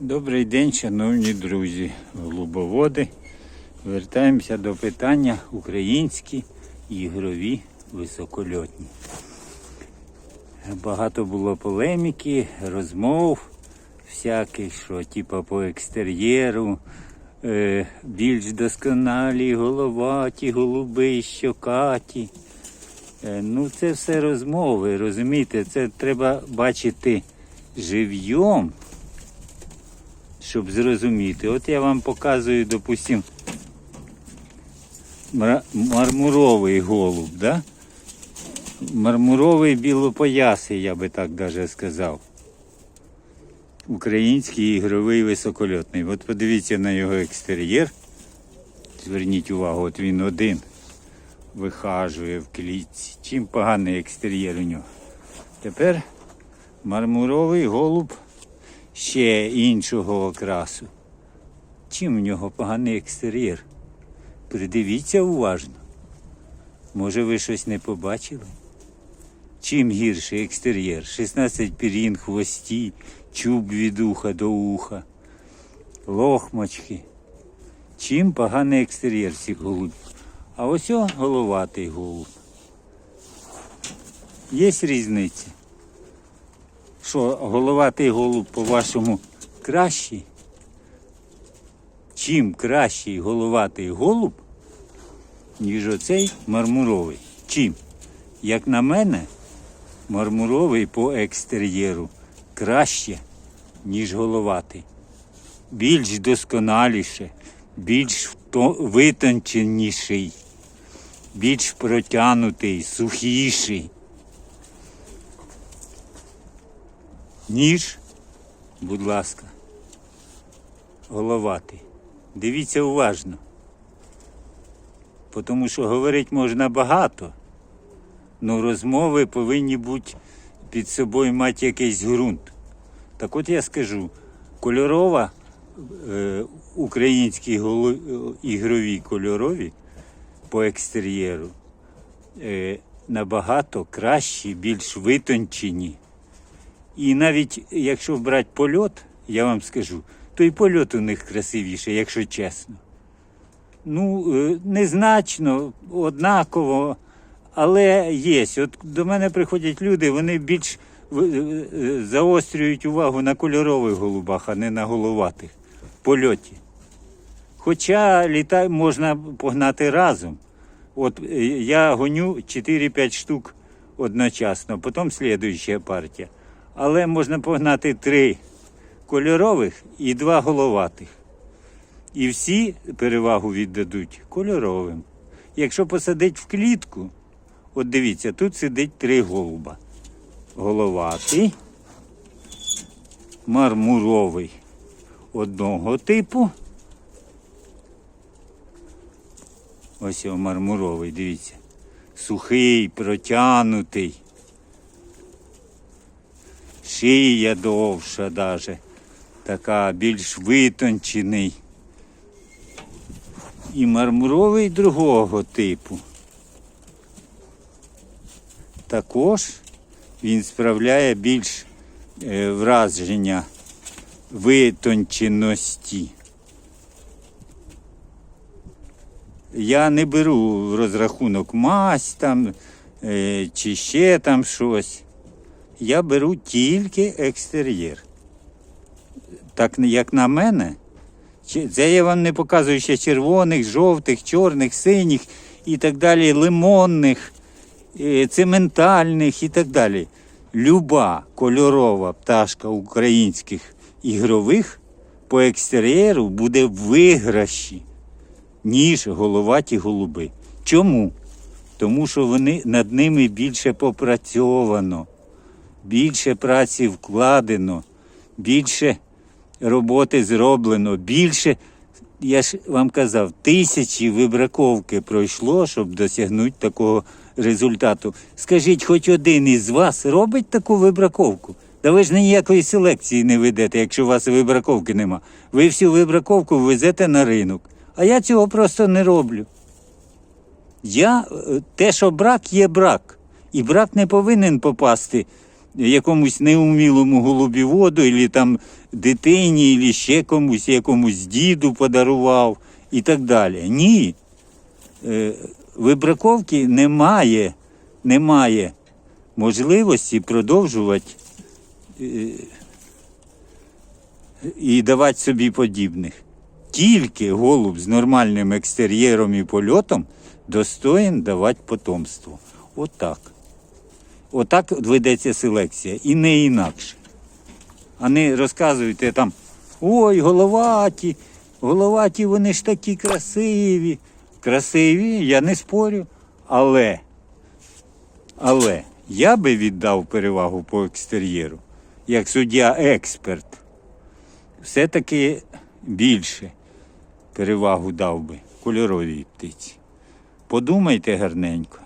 Добрий день, шановні друзі, голубоводи. Вертаємося до питання українські ігрові високольотні. Багато було полеміки, розмов всяких, що типа по екстер'єру, е, більш досконалі, головаті, голуби, щокаті. Е, Ну, це все розмови, розумієте, це треба бачити живьом, щоб зрозуміти. От я вам показую, допустим, мра- мармуровий голуб, да? Мармуровий білопоясий, я би так даже сказав. Український ігровий високольотний. От подивіться на його екстер'єр. Зверніть увагу, от він один вихажує в клітці. Чим поганий екстер'єр у нього. Тепер мармуровий голуб ще іншого окрасу. Чим в нього поганий екстер'єр? Придивіться уважно. Може, ви щось не побачили? Чим гірший екстер'єр? 16 пірін, хвості, чуб від уха до уха, лохмочки. Чим поганий екстер'єр цих голубів? А ось о головатий голуб. Є різниця? Що головатий голуб, по-вашому, кращий? Чим кращий головатий голуб, ніж оцей мармуровий? Чим? Як на мене, мармуровий по екстер'єру краще, ніж головатий. Більш досконаліше, більш витонченіший, більш протянутий, сухіший. Ніж, будь ласка, головатий. Дивіться уважно. Тому що говорити можна багато, але розмови повинні бути під собою мати якийсь ґрунт. Так от я скажу, кольорова, е, українські голо- е, ігрові кольорові по екстер'єру е, набагато кращі, більш витончені. І навіть якщо брати польот, я вам скажу, то і польот у них красивіший, якщо чесно. Ну, е, незначно, однаково, але є. От до мене приходять люди, вони більш е, е, заострюють увагу на кольорових голубах, а не на головатих польоті. Хоча літай можна погнати разом. От я гоню 4-5 штук одночасно, потім слідуюча партія. Але можна погнати три кольорових і два головатих. І всі перевагу віддадуть кольоровим. Якщо посадить в клітку, от дивіться, тут сидить три голуба. Головатий, мармуровий одного типу. Ось його мармуровий, дивіться. Сухий, протянутий. Шия довша даже. Така більш витончений. І мармуровий другого типу. Також він справляє більш е, враження витонченості. Я не беру в розрахунок мазь там е, чи ще там щось. Я беру тільки екстер'єр. Так як на мене, це я вам не показую ще червоних, жовтих, чорних, синіх і так далі, лимонних, е, цементальних і так далі. Люба кольорова пташка українських ігрових по екстер'єру буде виграші, ніж головаті голуби. Чому? Тому що вони над ними більше попрацьовано, більше праці вкладено, більше роботи зроблено, більше, я ж вам казав, тисячі вибраковки пройшло, щоб досягнути такого результату. Скажіть, хоч один із вас робить таку вибраковку? Та ви ж ніякої селекції не ведете, якщо у вас вибраковки нема. Ви всю вибраковку везете на ринок. А я цього просто не роблю. Я е, те, що брак, є брак. І брак не повинен попасти якомусь неумілому голубіводу, або там дитині, або ще комусь, якомусь діду подарував і так далі. Ні. Е, Вибраковки немає, немає можливості продовжувати е, і давати собі подібних. Тільки голуб з нормальним екстер'єром і польотом достоїн давати потомство. Отак. Отак ведеться селекція і не інакше. А не розказуйте там, ой, головаті, головаті, вони ж такі красиві. Красиві, я не спорю. Але, але я би віддав перевагу по екстер'єру, як суддя-експерт. Все-таки більше перевагу дав би кольоровій птиці. Подумайте гарненько.